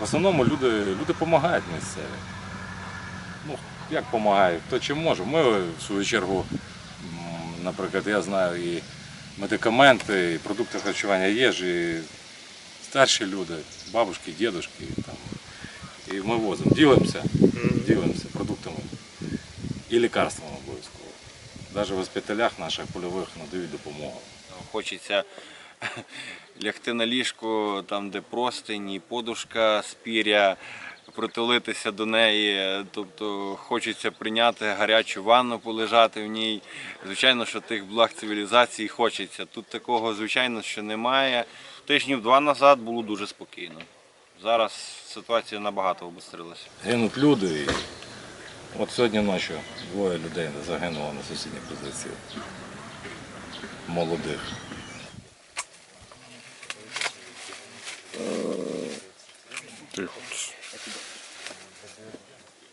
В основному люди, люди допомагають місцеві. Ну, як допомагають, хто чим може. Ми, в свою чергу, наприклад, я знаю і медикаменти, і продукти харчування є ж, і старші люди, бабушки, дідушки. Там. І ми возимо, ділимося, ділимося продуктами і лікарствами обов'язково. Навіть в госпіталях наших польових надають допомогу. Хочеться лягти на ліжку, там, де простині, подушка з піря, притулитися до неї. Тобто хочеться прийняти гарячу ванну, полежати в ній. Звичайно, що тих благ цивілізації хочеться. Тут такого, звичайно, що немає. Тижнів два назад було дуже спокійно. Зараз ситуація набагато обострилася. Гинуть люди. От сьогодні ночі двоє людей загинуло на сусідній позиції. Молодих. ということです。